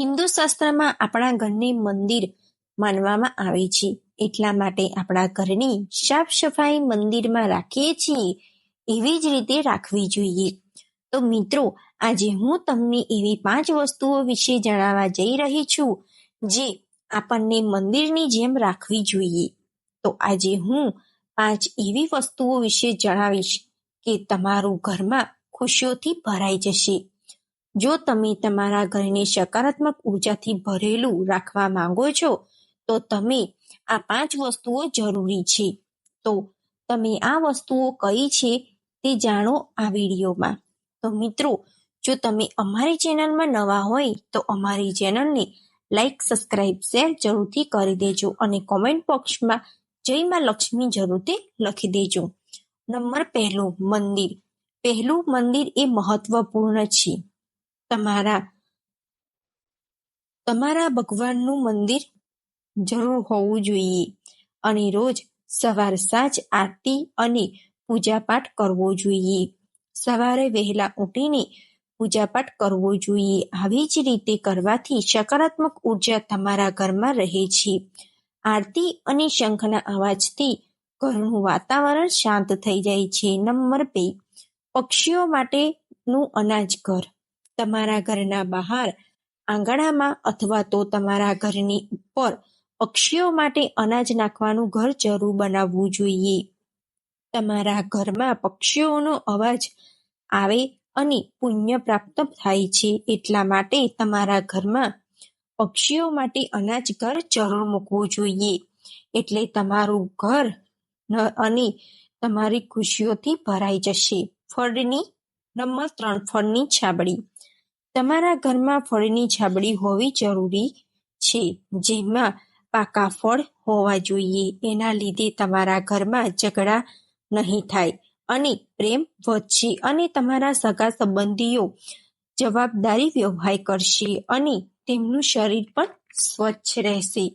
હિન્દુ શાસ્ત્રમાં આપણા ઘરને મંદિર માનવામાં આવે છે. એટલા માટે આપણા ઘરની સાફ સફાઈ મંદિરમાં રાખીએ છીએ એવી જ રીતે રાખવી જોઈએ. તો મિત્રો, આજે હું તમને એવી પાંચ વસ્તુઓ વિશે જણાવવા જઈ રહી છું જે આપણને મંદિરની જેમ રાખવી જોઈએ. તો આજે હું પાંચ એવી વસ્તુઓ વિશે જણાવીશ કે તમારું ઘરમાં ખુશીઓથી ભરાઈ જશે. જો તમે તમારા ઘરને સકારાત્મક ઉર્જાથી ભરેલું રાખવા માંગો છો, તો તમે આ પાંચ વસ્તુઓ જરૂરી છે. તો તમે આ વસ્તુઓ કઈ છે તે જાણો આ વિડીયોમાં. તો મિત્રો, જો તમે અમારી ચેનલમાં નવા હોય, તો અમારી ચેનલને લાઈક સબસ્ક્રાઇબ શેર જરૂરથી કરી દેજો અને કોમેન્ટ બોક્સમાં જય માં લક્ષ્મી જરૂરથી લખી દેજો. નંબર પહેલો, મંદિર. પહેલું મંદિર એ મહત્વપૂર્ણ છે. તમારા તમારા ભગવાનનું મંદિર જરૂર હોવું જોઈએ અને રોજ સવાર સાંજ આરતી અને પૂજાપાઠ કરવો જોઈએ. સવારે વહેલા ઉઠીને પૂજાપાઠ કરવો જોઈએ. આવી જ રીતે કરવાથી સકારાત્મક ઊર્જા તમારા ઘરમાં રહે છે. આરતી અને શંખના અવાજથી ઘરનું વાતાવરણ શાંત થઈ જાય છે. નંબર બે, પક્ષીઓ માટેનું અનાજ ઘર. તમારા ઘરના બહાર આંગણામાં અથવા તો તમારા ઘરની ઉપર પક્ષીઓ માટે અનાજ નાખવાનું ઘર જરૂર બનાવવું જોઈએ. તમારા ઘરમાં પક્ષીઓનો અવાજ આવે અને પુણ્ય પ્રાપ્ત થાય છે એટલા માટે તમારા ઘરમાં પક્ષીઓ માટે અનાજ ઘર જરૂર મૂકવું જોઈએ. એટલે તમારું ઘર અને તમારી ખુશીઓથી ભરાઈ જશે. ફળની નંબર ત્રણ, ફળની છાબડી. તમારા ઘરમાં ફળની છાબડી હોવી જરૂરી છે, જેમાં પાકા ફળ હોવા જોઈએ. એના લીધે તમારા ઘરમાં ઝઘડા નહીં થાય અને પ્રેમ વધશે અને તમારા સગા સંબંધીઓ જવાબદારી વ્યવહાર કરશે અને તેમનું શરીર પણ સ્વચ્છ રહેશે.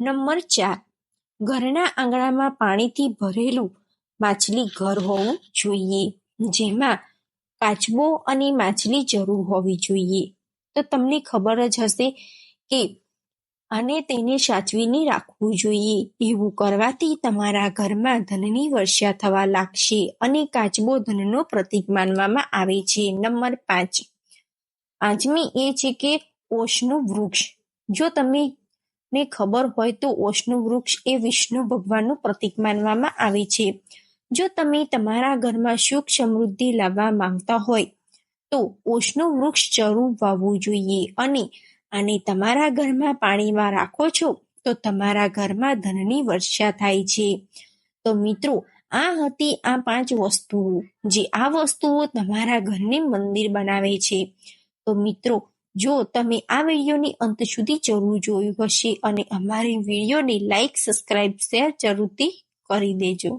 નંબર ચાર, ઘરના આંગણામાં પાણીથી ભરેલું માછલી ઘર હોવું જોઈએ, જેમાં કાચબો અને માછલી જરૂર હોવી જોઈએ. તો તમને ખબર જ હશે કે અને તેને સાચવીને રાખવું જોઈએ. એવું કરવાથી તમારા ઘરમાં ધનની વર્ષા થવા લાગશે અને કાચબો ધનનો પ્રતીક માનવામાં આવે છે. નંબર પાંચ. પાંચમી એ છે કે ઓશનું વૃક્ષ. જો તમે ને ખબર હોય તો ઓશનું વૃક્ષ એ વિષ્ણુ ભગવાનનું પ્રતીક માનવામાં આવે છે. જો તમે તમારા ઘરમાં સુખ સમૃદ્ધિ લાવવા માંગતા હોય, તો ઓશનું વૃક્ષ જરૂર વાવવું જોઈએ અને આને તમારા ઘરમાં પાણીમાં રાખો છો, તો તમારા ઘરમાં ધનની વર્ષા થાય છે. તો મિત્રો, આ હતી આ પાંચ વસ્તુઓ, જે આ વસ્તુઓ તમારા ઘરને મંદિર બનાવે છે. તો મિત્રો, જો તમે આ વિડીયોની અંત સુધી જરૂર જોયું હશે અને અમારી વિડીયોને લાઈક સબસ્ક્રાઇબ શેર જરૂરથી કરી દેજો.